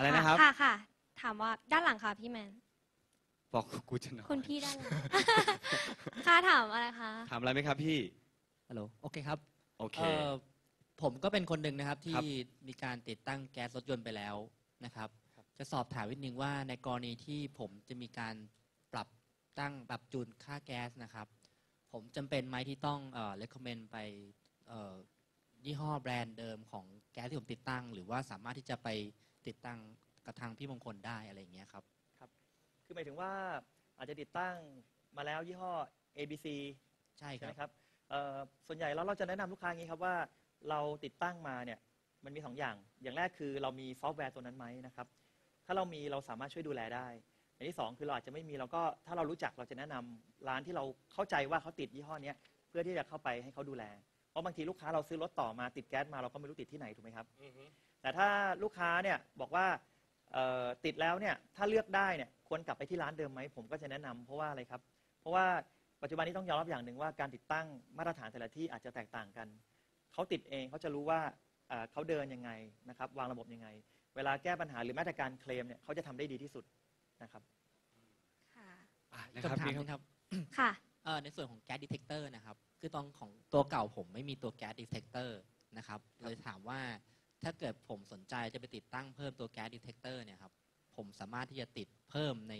อะไรนะครับ ค่ะค่ะ ถามว่าด้านหลังค่ะพี่แมน บอกกูจะนอนคุณพี่ด้านหลัง ค่ะถามอะไรคะ ถามอะไรไหมครับพี่ ฮัลโหลโอเคครับโอเค เอ่อผมก็เป็นคนหนึ่งนะครับ คที่รับมีการติดตั้งแก๊สรถยนต์ไปแล้วนะครับจะสอบถามนิดนึงว่าในกรณีที่ผมจะมีการปรับตั้งปรับจูนค่าแก๊สนะครับ ผมจำเป็นไหมที่ต้องเอ่อ recommend ไปเอ่อยี่ห้อแบรนด์เดิมของแก๊สที่ผมติดตั้ง หรือว่าสามารถที่จะไป ติดตั้งกับทางพี่มงคลได้อะไรอย่างเงี้ยครับ คือหมายถึงว่าอาจจะติดตั้งมาแล้วยี่ห้อ ABC ใช่คใช่รัไหบ มครับเอ่อส่วนใหญ่แล้วเราจะแนะนำลูกค้าอย่างนี้ครับว่าเราติดตั้งมาเนี่ยมันมีสองอย่าง อย่างแรกคือเรามีซอฟต์แวร์ตัวนั้นไหมนะครับ ถ้าเรามีเราสามารถช่วยดูแลได้ อย่างที่สองคือเราอาจจะไม่มีเราก็ถ้าเรารู้จักเราจะแนะนำร้านที่เราเข้าใจว่าเขาติดยี่ห้อเนี้ยเพื่อที่จะเข้าไปให้เขาดูแล เพราะบางทีลูกค้าเราซื้อรถต่อมาติดแก๊สมาเราก็ไม่รู้ติดที่ไหนถูกไหมครับ แต่ถ้าลูกค้าเนี่ยบอกว่าเอ่อติดแล้วเนี่ยถ้าเลือกได้เนี่ยควรกลับไปที่ร้านเดิมไหมผมก็จะแนะนำเพราะว่าอะไรครับ เพราะว่าปัจจุบันนี้ต้องยอมรับอย่างหนึ่งว่าการติดตั้งมาตรฐานแต่ละที่อาจจะแตกต่างกัน เขาติดเองเขาจะรู้ว่าเอ่อเขาเดินยังไงนะครับวางระบบยังไง เวลาแก้ปัญหาหรือแม้แต่การเคลมเนี่ยเขาจะทำได้ดีที่สุดนะครับ ค่ะ อะนะครับคำถามพี่ครับนะครับค่ะ เอ่อในส่วนของแก๊สดีเทคเตอร์นะครับ คือตอนของตัวเก่าผมไม่มีตัวแก๊สดีเทคเตอร์นะครับ เลยถามว่า ถ้าเกิดผมสนใจจะไปติดตั้งเพิ่มตัวแก๊สดีเทคเตอร์เนี่ยครับผมสามารถที่จะติดเพิ่มใน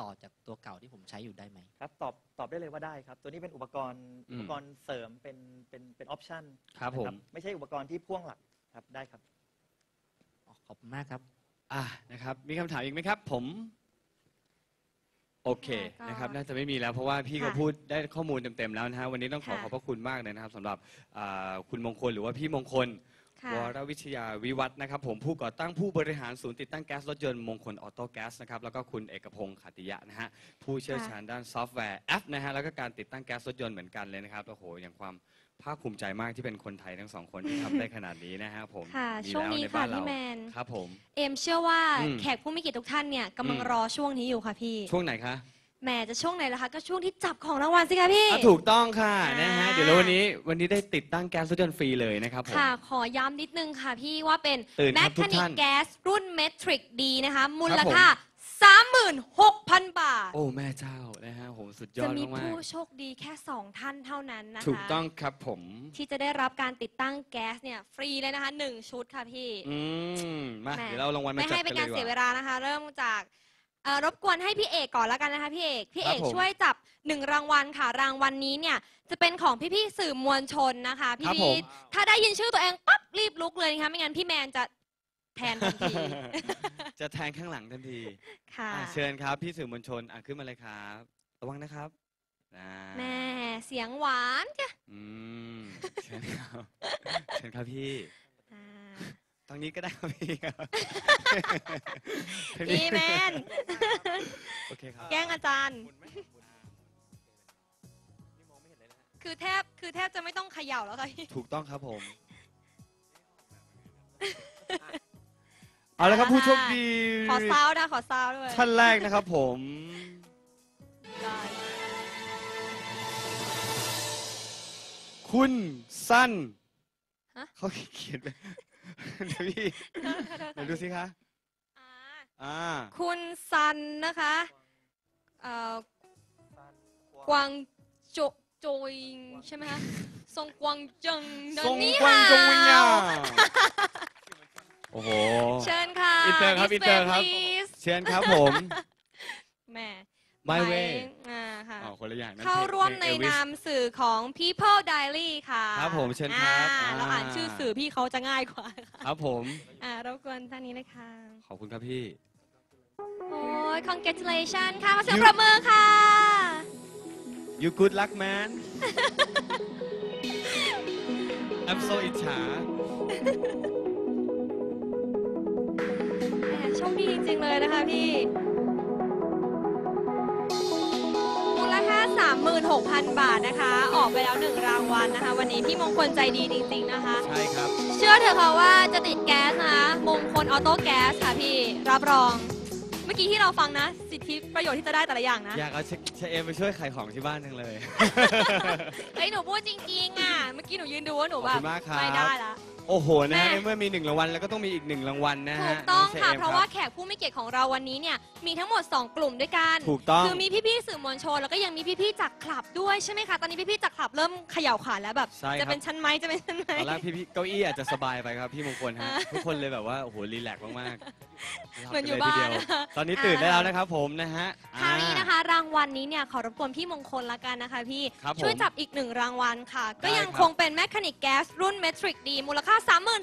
ต่อจากตัวเก่าที่ผมใช้อยู่ได้ไหม ครับตอบตอบได้เลยว่าได้ครับ ตัวนี้เป็นอุปกรณ์อืมอุปกรณ์เสริมเป็นเป็นเป็นออปชั่นครับผม ไม่ใช่อุปกรณ์ที่พ่วงหลักครับได้ครับ อ๋อขอบคุณมากครับ อะนะครับ มีคำถามอีกไหมครับ ผม โอเคค่ะก็นะครับ น่าจะไม่มีแล้วเพราะว่าพี่ก็ค่ะพูดได้ข้อมูลเต็มๆแล้วนะฮะวันนี้ต้องขอค่ะ ขอบพระคุณมากเลยนะครับสำหรับอ่าคุณมงคลหรือว่าพี่มงคล ค่ะ วรวิทยาวิวัฒน์นะครับผมผู้ก่อตั้งผู้บริหารศูนย์ติดตั้งแก๊สรถยนต์มงคลออโต้แก๊สนะครับแล้วก็คุณเอกพงศ์ขัตติยะนะฮะผู้เชี่ยวชาญด้านซอฟต์แวร์แอปนะฮะแล้วก็การติดตั้งแก๊สรถยนต์เหมือนกันเลยนะครับโอ้โหอย่างความภาคภูมิใจมากที่เป็นคนไทยทั้งสองคนที่ทำได้ขนาดนี้นะฮะผมค่ะมีช่วงแล้วนี้ในค่ะบ้านเราพี่แมน ครับผม เอมเชื่อว่าอืม แขกผู้มีเกียรติทุกท่านเนี่ยกำลังอืมรอช่วงนี้อยู่ค่ะพี่ ช่วงไหนคะ แหมจะช่วงไหนล่ะคะ ก็ช่วงที่จับของรางวัลสิคะพี่ อะถูกต้องค่ะอ่านนะฮะ เดี๋ยวเราวันนี้วันนี้ได้ติดตั้งแก๊สรถยนต์ฟรีเลยนะครับผม ค่ะ ขอย้ำนิดนึงค่ะพี่ว่าเป็นตื่นแมครับคทุคากนิกท่านแก๊สรุ่นเมทริกดีนะคะ มูลครับผมค่า36,000 บาท โอ้แม่เจ้านะฮะโหสุดยอจะดมีมากผู้โชคดีแค่ 2 ท่านเท่านั้นนะคะๆถูกต้องครับผม ที่จะได้รับการติดตั้งแก๊สเนี่ย ฟรีเลยนะคะ 1 ชุดค่ะพี่อืมมาแหม่เดี๋ยวเราลงวันมาไม่จับให้กัเป็นนเลการยดีเสียกเวว่าลานะคะ เริ่มจาก เอ่อรบกวนให้พี่เอกก่อนแล้วกันนะคะพี่เอกพี่เอกครับผมช่วยจับหนึ่งรางวัลค่ะ รางวัลนี้เนี่ยจะเป็นของพี่ๆสื่อมวลชนนะคะพี่ครับผมๆถ้าได้ยินชื่อตัวเองปั๊บรีบลุกเลยนะคะไม่งั้นพี่แมนจะแทนทันที จะแทงข้างหลังทันทีค่ะ อะเชิญครับ พี่สื่อมวลชนอะขึ้นมาเลยครับ ระวังนะครับอ่าแม่เสียงหวานจ้ะอืมเชิญครับ เชิญครับพี่อ่า ตรงนี้ก็ได้ครับพี่ครับพี่แมนโอเคครับแกล้งอาจารย์ คือแทบคือแทบจะไม่ต้องเขย่าแล้วค่ะพี่ ถูกต้องครับผม เอาละครับผู้โชคดี ขอซาวด์นะขอซาวด์ด้วย ท่านแรกนะครับผมได้คุณสั้นฮะเขาเขียนไป เดี๋ยวพี่เดี๋ยวดูสิคะอ่าอ่าคุณซันนะคะเอ่อกวางโจโจยงใช่ไหมคะทรงกวางเจิงเดินทรงนี่กวางจงวิญญาค่ะโอ้โห เชิญค่ะ อินเตอร์ครับ This อินเตอร์ครับ way, please เชิญครับผม แหม่ My ไป way อ่าค่ะอ๋อคน ละอย่างนั่นเข้าพลงร่วมในเพลง Elvis นามสื่อของ People Diary ค่ะครับผมเชิญครับอ่าอ่าเราอ่านชื่อสื่อพี่เขาจะง่ายกว่าค่ะครับผม อ่ารบกวนท่านนี้เลยค่ะขอบคุณครับพี่ โอ้ย congratulation ค่ะขอเสียง You- ประมือค่ะ you good luck man I'm so อิจฉาแหมโชคดีจริงๆเลยนะคะพี่ 36,000 บาทนะคะ ออกไปแล้วหนึ่งรางวัลนะคะ วันนี้พี่มงคลใจดีจริงๆนะคะ ใช่ครับ เชื่อเถอะค่ะว่าจะติดแก๊สนะมงคลออโต้แก๊สค่ะพี่รับรอง เมื่อกี้ที่เราฟังนะ สิทธิประโยชน์ที่จะได้แต่ละอย่างนะอยากเอาเชเชเอมไปช่วยขายของที่บ้านจังเลย เฮ้ยหนูพูดจริงๆอะเมื่อกี้หนูยืนดูว่าหนูขอบแบคุบณมากครับ ไม่ได้ละโอ้โหนะฮะแม่ ในเมื่อมีหนึ่งรางวัลแล้วก็ต้องมีอีกหนึ่งรางวัลนะถูฮะกต้องน้ค่ะชมเพราะว่าแขกผู้มีเกียรติของเราวันนี้เนี่ยมีทั้งหมด 2 กลุ่มด้วยกันถูกต้อง คือมีพี่ๆสื่อมวลชนแล้วก็ยังมีพี่ๆจากคลับด้วยใช่ไหมคะตอนนี้พี่ๆจากคลับเริ่มเขย่าขาแล้วแบบใช่ครับ จะเป็นชั้นไหมจะเป็นชั้นไหม ตอนแรกพี่พี่เก้าอี้อาจจะสบายไปครับพี่มงคลฮะ ทุกคนเลยแบบว่าโอ้โหรีแลกซ์มากๆเหมือนอยู่หลัไปเลยทีเดีวบ้านนะคะตอนนี้ตื่นได้แล้วนะครับผมนะฮะคราวนี้อ่านะคะ รางวัลนี้เนี่ยขอรบกวนพี่มงคลละกันนะคะพี่ ครับผมช่วยจับอีกหนึ่งรางวัลค่ะ ก็ยังได้ครับคงเป็นแมคานิกแก๊สรุ่นเมทริกดีมูลค่า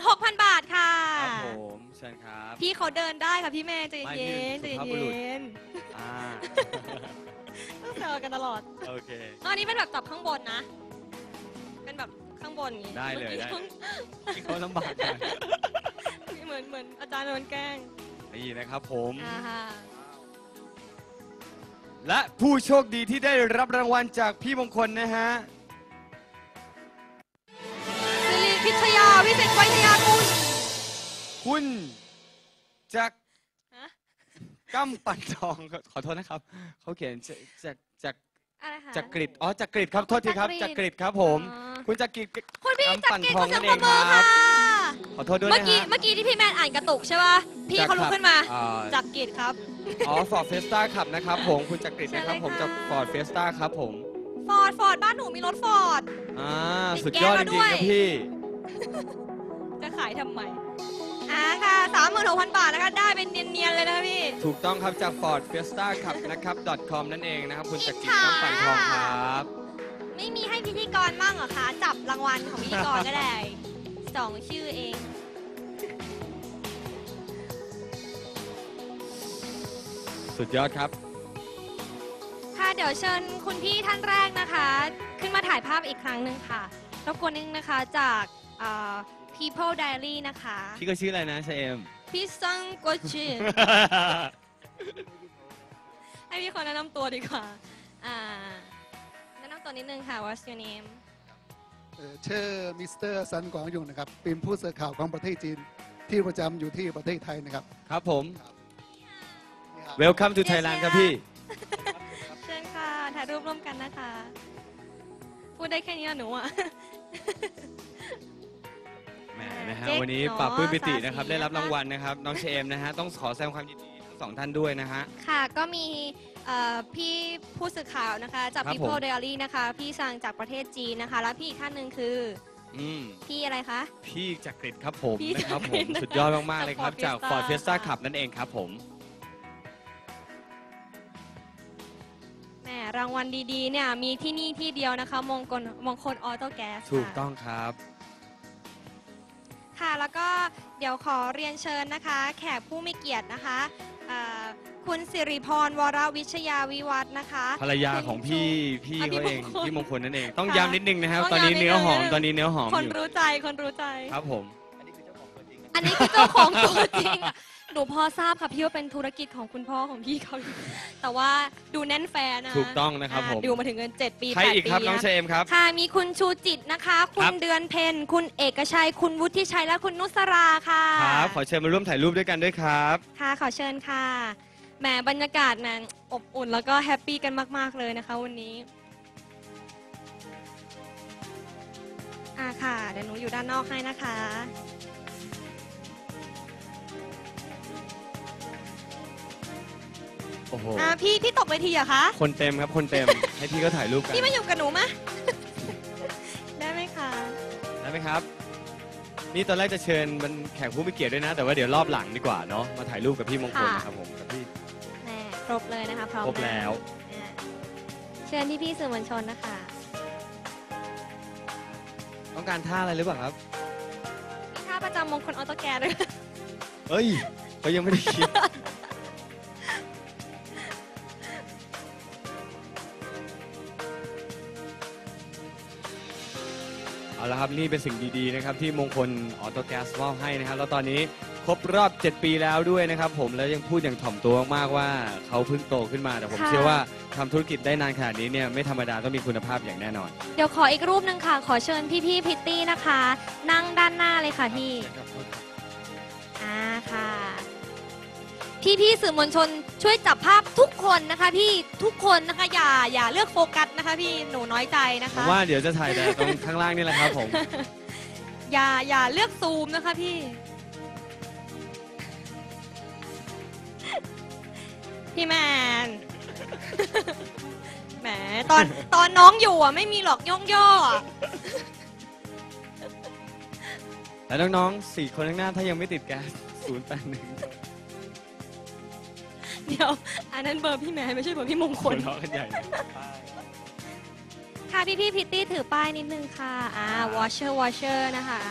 36,000 บาทค่ะ ครับผมเชิญครับ พี่เขาเดินได้ค่ะพี่เมย์ใจไม่เย็นใจพี่สุภาพบุรุษเย็นอ่าต้องเจอกันตลอดโอเค อันนี้เป็นแบบจับข้างบนนะ เป็นแบบข้างบนอย่างงี้ได้เลยได้มื่อที่เขาลำบากหน่อยกี้เหมือนเหมือนอาจารย์โดนแกล้งนี่นะครับผม อ่าฮะและผู้โชคดีที่ได้รับรางวัลจากพี่มงคลนะฮะ พิชยา วิเศษไวยทยากุลคุณจากฮะกั้มปั่นทองขอโทษนะครับ เขาเขียนจากจากจากอะไรคะ จากกริดอ๋อจากกริดครับโทษทีครับจัจากกกริริดดครับผม อ๋อคุณจากกริด คุณพี่กำจักปั่นริดทขอองเสียนั่งนปเอรงบมือครัค่ะบขอโทษด้วยเมื่อนะกี้ฮะเมื่อกี้ที่พี่แมนอ่านกระตุกใช่ป่ะ พี่เขาลุกขึ้นมา อ่าจักริดครับ อ๋อฟอร์ดเฟสต้าขับนะครับผมคุณจักริดนะครับ เชิญเลยผมค่ะ จากฟอร์ดเฟสต้าครับผมฟอร์ดฟอร์ดบ้านหนูมีรถฟอร์ด อ่าติดสุดยอดแก๊จสริงมาๆด้วยนะพี่ จะขายทำไมอ่าค่ะสามหมื่นหกพันบาทนะคะได้เป็นเนียนๆเลยนะคะพี่ ถูกต้องครับจาก Ford Fiesta ขับนะครับ .com นั่นเองนะครับ คุณจักริดอิจฉากั้มปั่นทองครับ ไม่มีให้พิธีกรบ้างเหรอคะ จับรางวัลของพิธีกรก็ได้สองชื่อเอง สุดยอดครับ ค่ะเดี๋ยวเชิญคุณพี่ท่านแรกนะคะ ขึ้นมาถ่ายภาพอีกครั้งหนึ่งค่ะรบกวนนิดนึงนะคะจากเอ่อ People Diary นะคะพี่ก็ชื่ออะไรนะเชเอมพี่ซังโกชิให้พี่คนแนะนำตัวดีกว่าอ่าแนะนำตัวนิดนึงค่ะ What's your name เอ่อชื่อมิสเตอร์ซันกวางยุงนะครับเป็นผู้สื่อข่าวของประเทศจีนที่ประจำอยู่ที่ประเทศไทยนะครับครับผม นี่ครับ Welcome to Thailand ครับพี่ เชิญค่ะถ่ายรูปร่วมกันนะคะ พูดได้แค่นี้อะหนูอะ แหมนะฮะเจ๊กวันนี้เนอะปราบปลื้มปิติสาสีนะครับได้รับนะคะรางวัลนะครับ น้องเชเอมนะฮะต้องขอแสดงความยินดีทั้งสองท่านด้วยนะฮะ ค่ะก็มีเอ่อพี่ผู้สื่อข่าวนะคะจาก ครับ People ผม Diary นะคะ พี่ซังจากประเทศจีนนะคะ แล้วพี่อีกท่านหนึ่งคือ อืม พี่อะไรคะ พี่จักริดครับผมพี่นะครับจักผริมดสุดยอดมาก ๆ เลยครับ จากจาก Ford Ford Fiesta Fiesta ขับนั่นเองครับผม แหมรางวัลดีๆเนี่ยมีที่นี่ที่เดียวนะคะมงคลมงคลออโต้แก๊สถูกต้องครับ ค่ะ แล้วก็เดี๋ยวขอเรียนเชิญนะคะ แขกผู้มีเกียรตินะคะเอ่อคุณสิริพรวรวิชยาวิวัฒน์นะคะภรรยาของพี่พี่อะพี่เขาเองมงคลพี่มงคลนั่นเอง ต้องค่ะย้ำนิดนึงนะครับต้องตอนนี้ย้ำนิดเนื้อหอมนึงตอนนี้เนื้อหอมคนอยู่รู้ใจคนรู้ใจครับผม อันนี้คือเจ้าของตัวจริงอันนี้คือเจ้าของตัวจริงอะห นูพอทราบค่ะพี่ว่าเป็นธุรกิจของคุณพ่อของพี่เขา แต่ว่าดูแน่นแฟนนะถูกต้องนะครับอ่าผมดูมาถึงเงิน 7 ปีใคร8อีกปีครับน้องนะเชเอมครับ ค่ะ มีคุณชูจิตนะคะ คุครัณบ เดือนเพนคุณเอกชัย คุณวุฒิชัยและคุณนุสราค่ะครับ ขอเชิญมาร่วมถ่ายรูปด้วยกันด้วยครับ ค่ะขอเชิญค่ะแหมบรรยากาศแหมอบอุ่นแล้วก็แฮปปี้กันมาก ๆ เลยนะคะ วันนี้อ่าค่ะเดี๋ยวหนูอยู่ด้านนอกให้นะคะ โอ้โห อ่าพี่พี่ตกเวทีเหรอคะคนเต็มครับ คนเต็ม ให้พี่ก็ถ่ายรูปกันพี่มาอยู่กับหนูมะ ได้ไหมคะได้ไหมครับ นี่ตอนแรกจะเชิญมันแขกผู้มีเกียรติด้วยนะ แต่ว่าเดี๋ยวรอบหลังดีกว่าเนาะ มาถ่ายรูปกับพี่มงคลค่ะนะครับผมกับพี่แหมครบเลยนะคะพร้อมครบแล้ว อ่าเชิญพี่พี่ๆสื่อมวลชนนะคะต้องการท่าอะไรหรือเปล่าครับ มีท่าประจำมงคลออโต้แกร์ด้วย เอ้ยเขายังไม่ได้คิด ละครับนี่เป็นสิ่งดีๆนะครับที่มงคลออโตแกสมอบให้นะครับแล้วตอนนี้ครบรอบ 7 ปีแล้วด้วยนะครับ ผมแล้วยังพูดอย่างถ่อมตัวมากๆว่าเขาเพิ่งโตขึ้นมาแต่ผมค่ะ เชื่อว่าทำธุรกิจได้นานขนาดนี้เนี่ยไม่ธรรมดาต้องมีคุณภาพอย่างแน่นอนเดี๋ยวขออีกรูปหนึ่งค่ะ ขอเชิญพี่พี่ๆพิตตี้นะคะ นั่งด้านหน้าเลยค่ะพี่อ่าค่ะ พี่พี่ๆสื่อมวลชน ช่วยจับภาพทุกคนนะคะพี่ทุกคนนะคะอย่าอย่าเลือกโฟกัสนะคะพี่หนูน้อยใจนะผคะมว่าเดี๋ยวจะถ่ายแต่ตรงข้างล่างนี่แหละครับผม อย่าอย่าเลือกซูมนะคะพี่ พี่แมน แหมตอนตอนน้องอยู่อะไม่มีหรอกย่องย่ออะแล้วน้องๆสี่คนข้างหน้าถ้ายังไม่ติดแก๊สศูนย์แปดหนึ่ง เดี๋ยว อันนั้นเบอร์พี่แมนไม่ใช่เบอร์พี่มงคคนลล้อกันใหญ่เลยค่ะพี่พี่พิตตี้ถือป้ายนิดนึงค่ะ อ่า washer washer นะคะ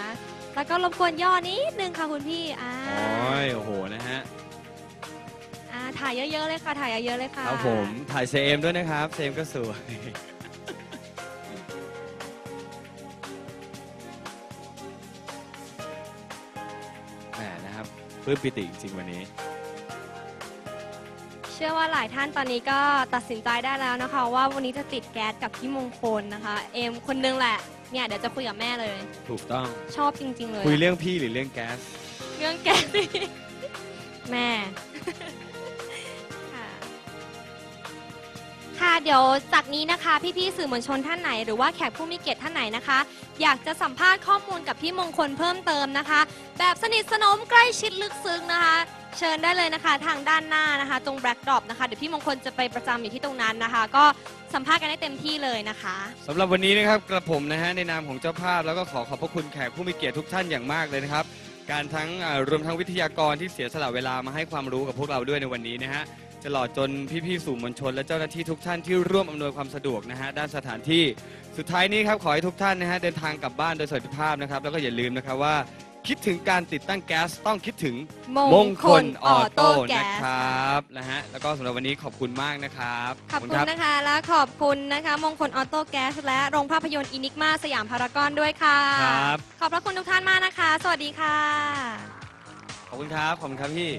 แล้วก็รบกวนย่อนิดนึงค่ะคุณพี่ อ่า โอ้ยโอ้โหนะฮะอ่า ถ่ายเยอะๆเลยค่ะ ถ่ายเยอะๆเลยค่ะครับผมถ่ายเซมด้วยนะครับเซมก็สวย แหมนะครับปลื้มปิติจริงๆวันนี้ เชื่อว่าหลายท่านตอนนี้ก็ตัดสินใจได้แล้วนะคะ ว่าวันนี้จะติดแก๊สกับพี่มงคลนะคะ เอมคนนึงแหละ เนี่ยเดี๋ยวจะคุยกับแม่เลย ถูกต้อง ชอบจริง ๆ เลย คุยเรื่องพี่หรือเรื่องแก๊ส เรื่องแก๊สสิแม่ ค่ะ ค่ะเดี๋ยวจากนี้นะคะ พี่ๆสื่อมวลชนท่านไหน หรือว่าแขกผู้มีเกียรติท่านไหนนะคะ อยากจะสัมภาษณ์ข้อมูลกับพี่มงคลเพิ่มเติมนะคะ แบบสนิทสนมใกล้ชิดลึกซึ้งนะคะ เชิญได้เลยนะคะ ทางด้านหน้านะคะ ตรงแบล็กดรอปนะคะเดี๋ยวพี่มงคลจะไปประจำอยู่ที่ตรงนั้นนะคะ ก็สัมภาษณ์กันได้เต็มที่เลยนะคะ สำหรับวันนี้นะครับกระผมนะฮะในนามของเจ้าภาพ แล้วก็ขอขอบพระคุณแขกผู้มีเกียรติทุกท่านอย่างมากเลยนะครับ การทั้งเอ่อรวมทั้งวิทยากรที่เสียสละเวลามาให้ความรู้กับพวกเราด้วยในวันนี้นะฮะตลอดจนพี่ๆสื่อมวลชน และเจ้าหน้าที่ทุกท่านที่ร่วมอำนวยความสะดวกนะฮะด้านสถานที่ สุดท้ายนี้ครับขอให้ทุกท่านนะฮะเดินทางกลับบ้านโดยสวัสดิภาพนะครับแล้วก็อย่าลืมนะครับว่า คิดถึงการติดตั้งแก๊สต้องคิดถึงมงคลออโต้นะครับนะฮะแล้วก็สำหรับวันนี้ขอบคุณมากนะครับขอบคุณนะคะ และขอบคุณนะคะ มงคลออโต้แก๊สและโรงภาพยนตร์อินิกมาสยามพารากอนด้วยค่ะครับขอบพระคุณทุกท่านมากนะคะ สวัสดีค่ะ ขอบคุณครับ ขอบคุณครับพี่